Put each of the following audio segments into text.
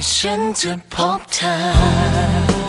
选择 Pop Time。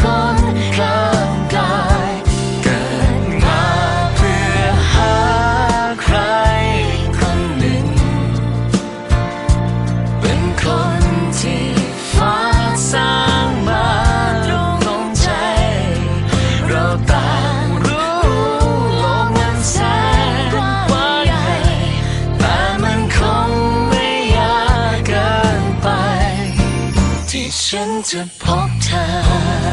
คนกลางกายเกิดมาเพื่อหาใครคนหนึ่ง เป็นคนที่ฟ้าสร้างมาตรงลงใจ เราต่างรู้โลกมันแสกว้าใหแต่มันคงไม่ยากเกินไป ที่ฉันจะพบเธอ